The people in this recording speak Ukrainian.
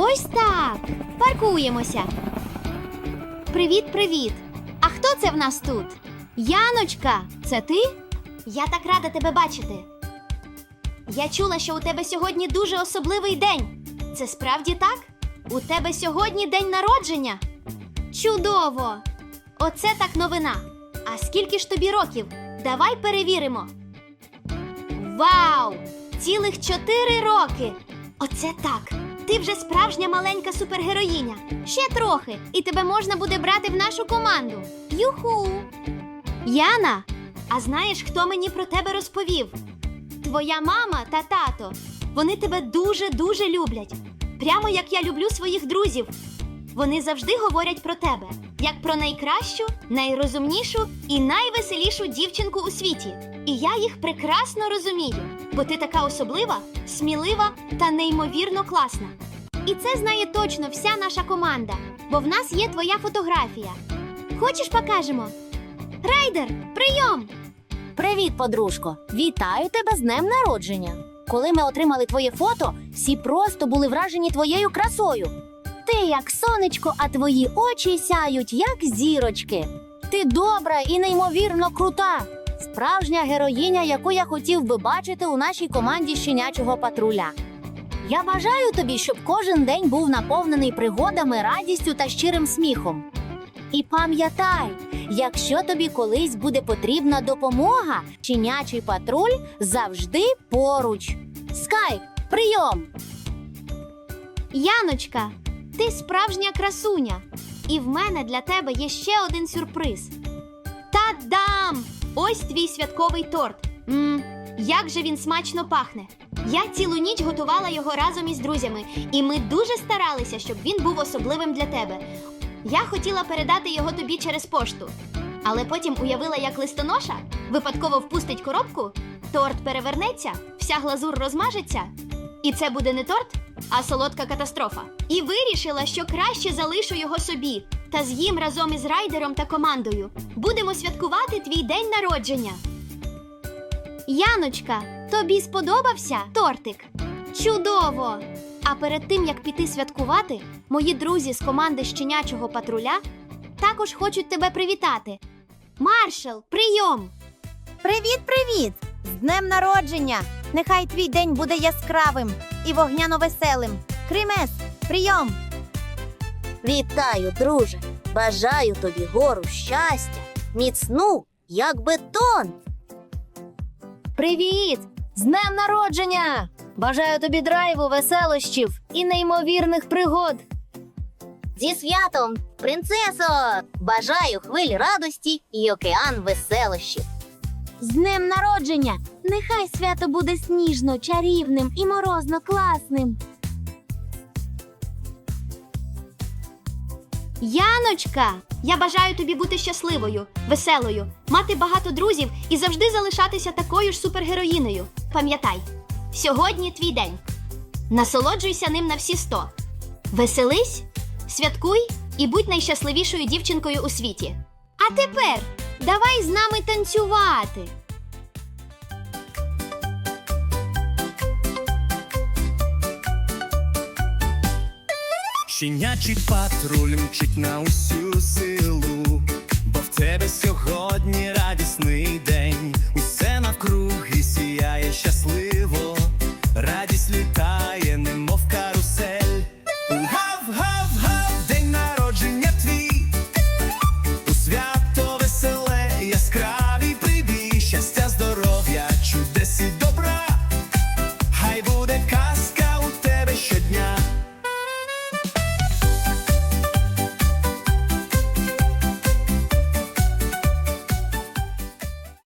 Ось так. Паркуємося. Привіт, привіт. А хто це в нас тут? Яночка, це ти? Я так рада тебе бачити. Я чула, що у тебе сьогодні дуже особливий день. Це справді так? У тебе сьогодні день народження? Чудово! Оце так новина. А скільки ж тобі років? Давай перевіримо. Вау! Цілих чотири роки! Оце так! Ти вже справжня маленька супергероїня. Ще трохи, і тебе можна буде брати в нашу команду. Юху! Яна, а знаєш, хто мені про тебе розповів? Твоя мама та тато. Вони тебе дуже-дуже люблять. Прямо як я люблю своїх друзів. Вони завжди говорять про тебе, як про найкращу, найрозумнішу і найвеселішу дівчинку у світі. І я їх прекрасно розумію, бо ти така особлива, смілива та неймовірно класна. І це знає точно вся наша команда, бо в нас є твоя фотографія. Хочеш, покажемо? Райдер, прийом! Привіт, подружко! Вітаю тебе з днем народження. Коли ми отримали твоє фото, всі просто були вражені твоєю красою. Ти як сонечко, а твої очі сяють, як зірочки. Ти добра і неймовірно крута. Справжня героїня, яку я хотів би бачити у нашій команді щенячого патруля. Я бажаю тобі, щоб кожен день був наповнений пригодами, радістю та щирим сміхом. І пам'ятай, якщо тобі колись буде потрібна допомога, щенячий патруль завжди поруч. Скайп, прийом! Яночка, ти справжня красуня. І в мене для тебе є ще один сюрприз. Та-дам! Ось твій святковий торт. Мм, як же він смачно пахне. Я цілу ніч готувала його разом із друзями, і ми дуже старалися, щоб він був особливим для тебе. Я хотіла передати його тобі через пошту, але потім уявила, як листоноша випадково впустить коробку, торт перевернеться, вся глазур розмажеться, і це буде не торт, а солодка катастрофа. І вирішила, що краще залишу його собі та з'їм разом із райдером та командою. Будемо святкувати твій день народження. Яночка, тобі сподобався тортик? Чудово! А перед тим як піти святкувати, мої друзі з команди щенячого патруля також хочуть тебе привітати. Маршал, прийом! Привіт, привіт! З днем народження! Нехай твій день буде яскравим і вогняно веселим. Кримес, прийом! Вітаю, друже! Бажаю тобі гору щастя, міцну, як бетон. Привіт! З днем народження! Бажаю тобі драйву, веселощів і неймовірних пригод. Зі святом, принцесо! Бажаю хвиль радості і океан веселощів. З днем народження! Нехай свято буде сніжно, чарівним і морозно класним. Яночка! Я бажаю тобі бути щасливою, веселою, мати багато друзів і завжди залишатися такою ж супергероїною. Пам'ятай, сьогодні твій день. Насолоджуйся ним на всі сто. Веселись, святкуй і будь найщасливішою дівчинкою у світі. А тепер Давай з нами танцювати. Щенячий патруль мчить на усю силу, бо в тебе сьогодні радісний день. Усе навкруги сіяє щасливо, радість літа.